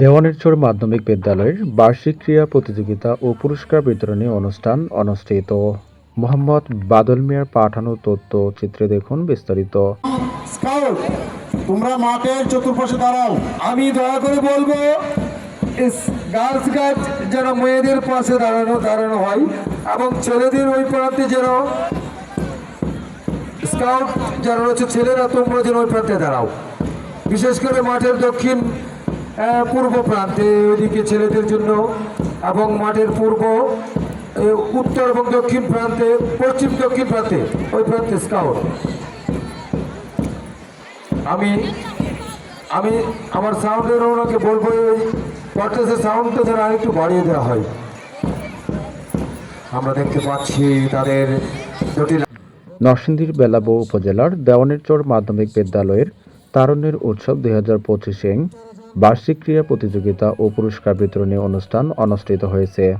দেওয়ানিরচর মাধ্যমিক বিদ্যালয়ের বার্ষিক ক্রীড়া প্রতিযোগিতা ও পুরস্কার বিতরণী অনুষ্ঠান অনুষ্ঠিত। মোহাম্মদ বাদল মিয়ার পাঠানো তথ্য চিত্রে দেখুন বিস্তারিত। তোমরা মাঠের চতুর্পাশে দাঁড়াও। আমি দয়া করে বলব গার্লস গার্ড যেন মেয়েদের পাশে দাঁড়ানো দাঁড়ানো হয় এবং ছেলেদের ওই প্রান্তে যেন স্কাউট যারা রয়েছে, ছেলেরা তোমরা যেন ওই প্রান্তে দাঁড়াও। বিশেষ করে মাঠের দক্ষিণ পূর্ব প্রান্তে ওইদিকে ছেলেদের জন্য এবং মাঠের পূর্ব উত্তর এবং দক্ষিণ প্রান্তে, পশ্চিম দক্ষিণ প্রান্তে, ওই প্রান্তে স্কাউট আমি আমি আমার সাউন্ডের ওনাকে বলব ওই পডকাস্টের সাউন্ডটা যেন আরেকটু বাড়িয়ে দেওয়া হয়। আমরা দেখতে পাচ্ছি তাদের নরসিংদীর বেলাবো উপজেলার দেওয়ানিরচর মাধ্যমিক বিদ্যালয়ের তারুণ্যের উৎসব দুই হাজার পঁচিশে বার্ষিক ক্রীড়া প্রতিযোগিতা ও পুরস্কার বিতরণী অনুষ্ঠান অনুষ্ঠিত হয়েছে।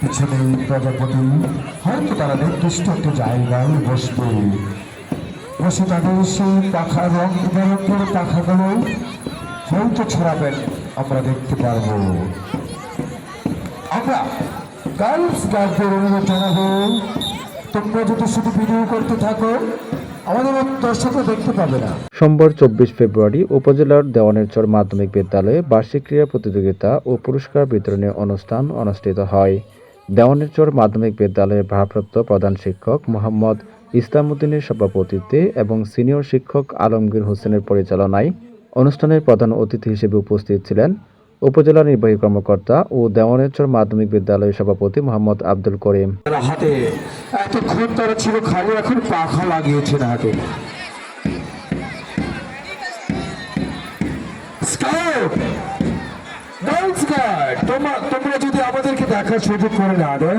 পিছনে প্রজাপতি, হয়তো তারা নির্দিষ্ট একটা জায়গায় বসবে। বসে তাদের সেই পাখা রং বিতরণ পাখাগুলো হয়তো ছড়াবেন, আমরা দেখতে পারব। আমরা গার্লস গার্ডদের অনুরোধ জানাব, তোমরা যদি শুধু ভিডিও করতে থাকো, আমাদের দর্শকরা দেখতে পাবে না। সোমবার চব্বিশ ফেব্রুয়ারি উপজেলার দেওয়ানিরচর মাধ্যমিক বিদ্যালয়ে বার্ষিক ক্রীড়া প্রতিযোগিতা ও পুরস্কার বিতরণী অনুষ্ঠান অনুষ্ঠিত হয়। দেওয়ানিরচর মাধ্যমিক বিদ্যালয়ের ভারপ্রাপ্ত প্রধান শিক্ষক মোহাম্মদ ইসলামউদ্দিনের সভাপতিত্বে এবং সিনিয়র শিক্ষক আলমগীর হোসেনের পরিচালনায় অনুষ্ঠানের প্রধান অতিথি হিসেবে উপস্থিত ছিলেন উপজেলা নির্বাহী কর্মকর্তা ও দেওয়ানিরচর মাধ্যমিক বিদ্যালয়ের সভাপতি মোহাম্মদ আব্দুল করিম। হাতে এতক্ষণ তারা ছিল, খালি এখন পাখা লাগিয়েছেন হাতে। তোমরা যদি আমাদেরকে দেখার সুযোগ করে না দাও,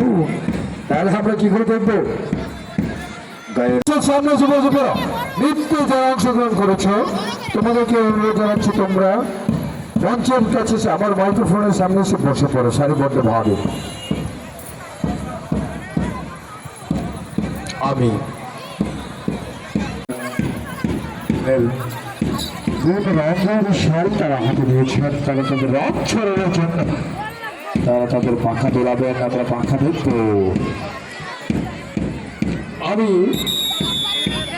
তাহলে আমরা কি করে দেখব? তোমাদেরকে অনুরোধ জানাচ্ছি তোমরা। মঞ্চের কাছে আমার মাইক্রোফোনের সামনে এসে বসে পড়ো, সারিবদ্ধ ভাবে। আমি। রঙের শাড়ি তারা হাতে নিয়েছেন তারা তাদের রথ ছড়ানোর জন্য তারা তাদের পাখা দোলাবেন আমরা পাখা দেখব। আমি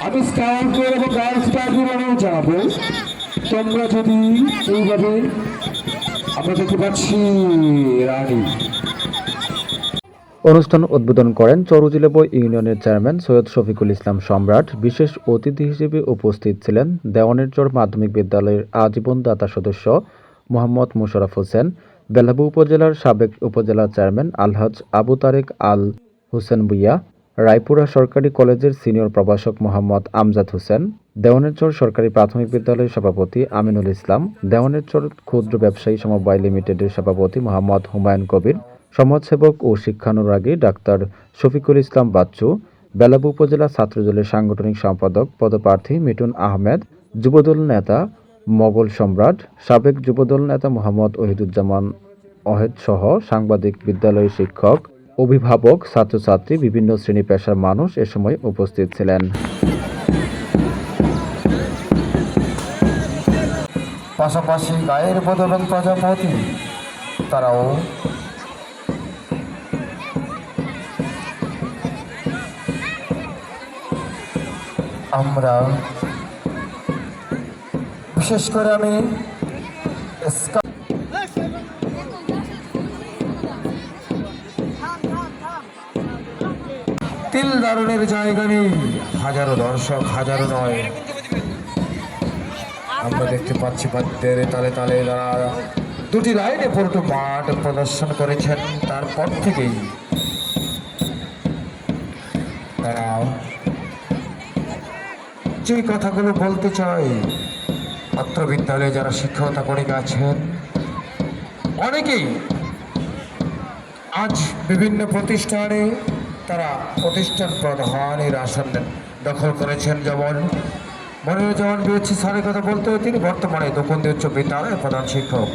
আমি স্কাউট এবং গার্ডের অনুরোধ জানাব। তোমরা যদি এইভাবে আমরা দেখতে পাচ্ছি, রানী। অনুষ্ঠান উদ্বোধন করেন চরুজিলেব ইউনিয়নের চেয়ারম্যান সৈয়দ শফিকুল ইসলাম সম্রাট। বিশেষ অতিথি হিসেবে উপস্থিত ছিলেন দেওয়ানিরচর মাধ্যমিক বিদ্যালয়ের আজীবন দাতা সদস্য মোহাম্মদ মোশাররফ হোসেন বেলাবু উপজেলার সাবেক উপজেলা চেয়ারম্যান আলহাজ আবু তারেক আল হোসেন ভুইয়া রায়পুরা সরকারি কলেজের সিনিয়র প্রভাষক মোহাম্মদ আমজাদ হোসেন, দেওয়ানিরচর সরকারি প্রাথমিক বিদ্যালয়ের সভাপতি আমিনুল ইসলাম, দেওয়ানিরচর ক্ষুদ্র ব্যবসায়ী সমবায় লিমিটেডের সভাপতি মোহাম্মদ হুমায়ুন কবির, সমাজসেবক ও শিক্ষানুরাগী ডাক্তার শফিকুল ইসলাম বাচ্চু, বেলাবু উপজেলা ছাত্রদলের সাংগঠনিক সম্পাদক পদপ্রার্থী মিটুন আহমেদ, যুবদল নেতা মোগল সম্রাট, সাবেক যুবদল নেতা মোহাম্মদ ওহিদুজ্জামান অহেদ সহ সাংবাদিক বিদ্যালয়ের শিক্ষক অভিভাবক, ছাত্রছাত্রী, বিভিন্ন শ্রেণি পেশার মানুষ এ সময় উপস্থিত ছিলেন। পাশাপাশি গায়ের বদলন প্রজাপতি, তারাও আমরা বিশেষ করে আমি তিল দারুণের জায়গা নেই। হাজারো দর্শক, হাজারো নয়। আমরা দেখতে পাচ্ছি বাদ্যের তালে তালে তারা। দুটি লাইনে পুরোটো মাঠ প্রদর্শন করেছেন, তারপর থেকেই তারা যে কথাগুলো বলতে চাই ছাত্র বিদ্যালয়ে যারা শিক্ষকতা করে গেছেন, অনেকেই আজ বিভিন্ন প্রতিষ্ঠানে তারা প্রতিষ্ঠান প্রধানের আসন দখল করেছেন যেমন মনিরুজ্জামান বিএসসি স্যারের কথা বলতে তিনি বর্তমানে দক্ষিণ উচ্চ বিদ্যালয়ের প্রধান শিক্ষক।